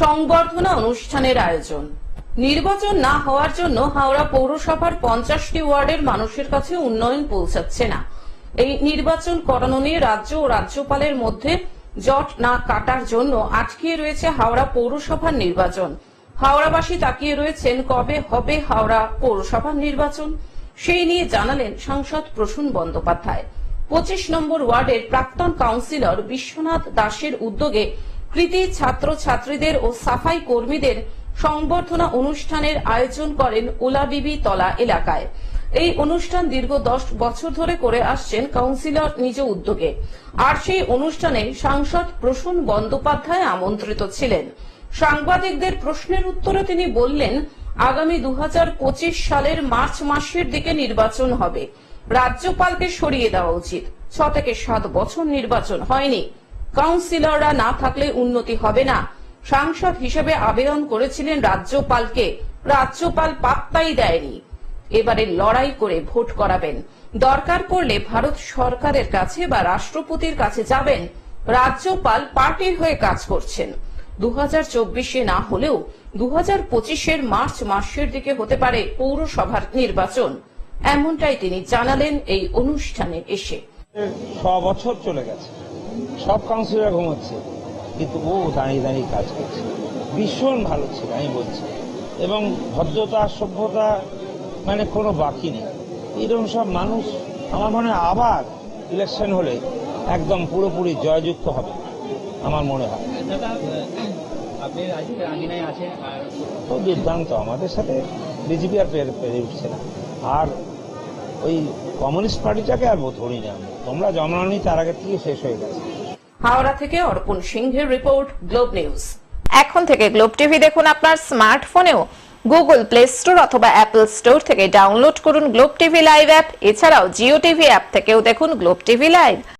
সংবর্ধনা অনুষ্ঠানের আয়োজন। নির্বাচন না হওয়ার জন্য হাওড়া পৌরসভার পঞ্চাশটি ওয়ার্ডের মানুষের কাছে উন্নয়ন পৌঁছাচ্ছে না। এই নির্বাচন করানো নিয়ে রাজ্য ও রাজ্যপালের মধ্যে জট না কাটার জন্য আটকে রয়েছে হাওড়া পৌরসভার নির্বাচন। হাওড়াবাসী তাকিয়ে রয়েছেন, কবে হবে হাওড়া পৌরসভার নির্বাচন? সেই নিয়ে জানালেন সাংসদ প্রসূন বন্দ্যোপাধ্যায়। পঁচিশ নম্বর ওয়ার্ডের প্রাক্তন কাউন্সিলর বিশ্বনাথ দাসের উদ্যোগে কৃতি ছাত্র ছাত্রীদের ও সাফাই কর্মীদের সংবর্ধনা অনুষ্ঠানের আয়োজন করেন উলাবিবি তলা এলাকায়। এই অনুষ্ঠান দীর্ঘ দশ বছর ধরে করে আসছেন কাউন্সিলর নিজ উদ্যোগে। আর সেই অনুষ্ঠানে সাংসদ প্রসূন বন্দ্যোপাধ্যায় আমন্ত্রিত ছিলেন। সাংবাদিকদের প্রশ্নের উত্তরে তিনি বললেন, আগামী দু হাজার পঁচিশ সালের মার্চ মাসের দিকে নির্বাচন হবে। রাজ্যপালকে সরিয়ে দেওয়া উচিত। ছ থেকে সাত বছর নির্বাচন হয়নি। কাউন্সিলররা না থাকলে উন্নতি হবে না। সাংসদ হিসেবে আবেদন করেছিলেন রাজ্যপালকে। রাজ্যপাল পাত্তাই দেয়নি। এবারে লড়াই করে ভোট করাবেন। দরকার পড়লে ভারত সরকারের কাছে বা রাষ্ট্রপতির কাছে যাবেন। রাজ্যপাল পার্টির হয়ে কাজ করছেন। দু চব্বিশে না হলেও দু হাজার পঁচিশের মার্চ মাসের দিকে হতে পারে পৌরসভার নির্বাচন। এমনটাই তিনি জানালেন এই অনুষ্ঠানে এসে। ছ বছর চলে গেছে। সব কাউন্সিলর ঘুমোচ্ছে। কিন্তু ও দাঁড়িয়ে দাঁড়িয়ে কাজ করছে। ভীষণ ভালো ছিল আমি বলছি। এবং ভদ্রতা সভ্যতা মানে কোনো বাকি নেই। এরকম সব মানুষ আমার মনে হয় আবার ইলেকশন হলে একদম পুরোপুরি জয়যুক্ত হবে আমার মনে হয়। তো দুর্দান্ত আমাদের সাথে বিজেপি আর পেরে উঠছে না। আর ওই কমিউনিস্ট পার্টিটাকে আর ধরি না তোমরা জন্মানি তার আগে থেকে শেষ হয়ে গেছে। হাওড়া থেকে অর্পণ সিংহের রিপোর্ট গ্লোব নিউজ। এখন থেকে গ্লোব টিভি দেখুন আপনার স্মার্টফোনেও। গুগল প্লে স্টোর অথবা অ্যাপল স্টোর থেকে ডাউনলোড করুন গ্লোব টিভি লাইভ অ্যাপ। এছাড়াও জিও টিভি অ্যাপ থেকেও দেখুন গ্লোব টিভি লাইভ।